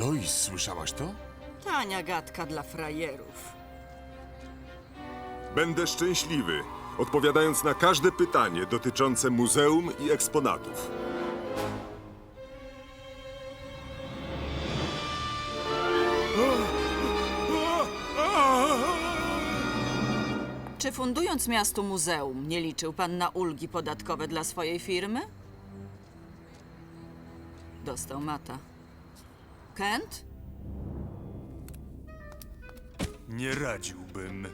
Lois, słyszałaś to? Tania gadka dla frajerów. Będę szczęśliwy, odpowiadając na każde pytanie dotyczące muzeum i eksponatów. Czy fundując miastu muzeum, nie liczył pan na ulgi podatkowe dla swojej firmy? Dostał mata. Kent? Nie radziłbym.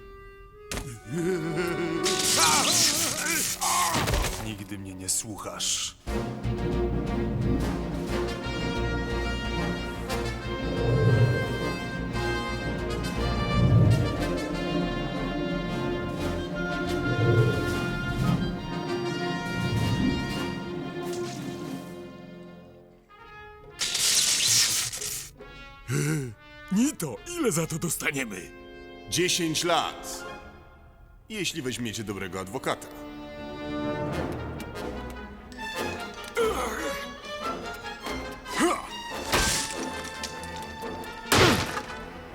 Nigdy mnie nie słuchasz. Nito, ile za to dostaniemy? 10 lat. Jeśli weźmiecie dobrego adwokata.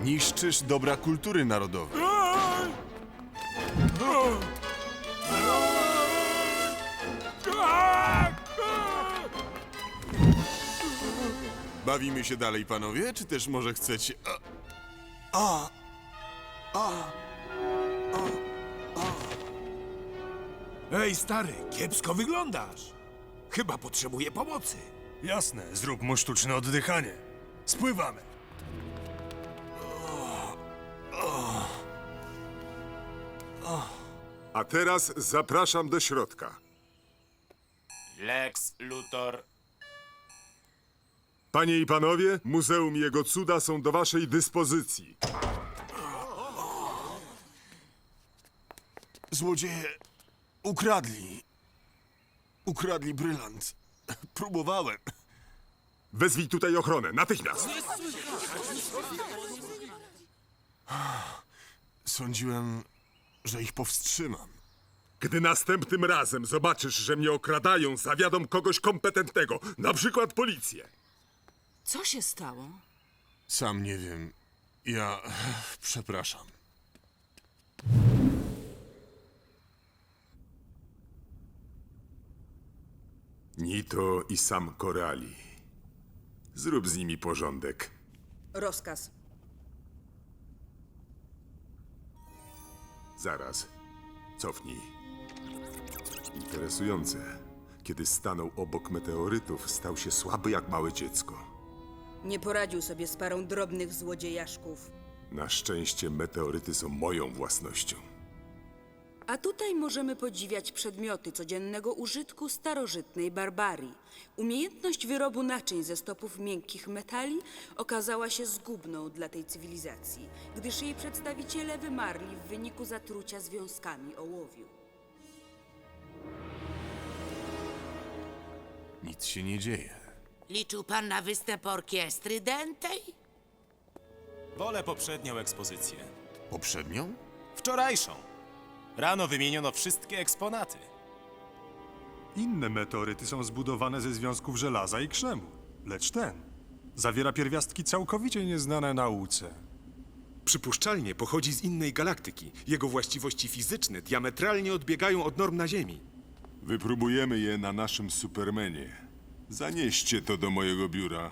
Niszczysz dobra kultury narodowej. Bawimy się dalej, panowie, czy też może chcecie... A, Ej, stary, kiepsko wyglądasz. Chyba potrzebuję pomocy. Jasne, zrób mu sztuczne oddychanie. Spływamy. A teraz zapraszam do środka. Lex Luthor. Panie i panowie, muzeum i jego cuda są do waszej dyspozycji. Złodzieje ukradli. Ukradli brylant. Próbowałem. Wezwij tutaj ochronę, natychmiast! Sądziłem, że ich powstrzymam. Gdy następnym razem zobaczysz, że mnie okradają, zawiadom kogoś kompetentnego, na przykład policję. Co się stało? Sam nie wiem. Ja. Przepraszam. Nito i sam Korali. Zrób z nimi porządek. Rozkaz. Zaraz. Cofnij. Interesujące. Kiedy stanął obok meteorytów, stał się słaby jak małe dziecko. Nie poradził sobie z parą drobnych złodziejaszków. Na szczęście meteoryty są moją własnością. A tutaj możemy podziwiać przedmioty codziennego użytku starożytnej barbarii. Umiejętność wyrobu naczyń ze stopów miękkich metali okazała się zgubną dla tej cywilizacji, gdyż jej przedstawiciele wymarli w wyniku zatrucia związkami ołowiu. Nic się nie dzieje. Liczył pan na występ orkiestry dętej? Wolę poprzednią ekspozycję. Poprzednią? Wczorajszą. Rano wymieniono wszystkie eksponaty. Inne meteoryty są zbudowane ze związków żelaza i krzemu. Lecz ten zawiera pierwiastki całkowicie nieznane nauce. Przypuszczalnie pochodzi z innej galaktyki. Jego właściwości fizyczne diametralnie odbiegają od norm na Ziemi. Wypróbujemy je na naszym Supermanie. Zanieście to do mojego biura.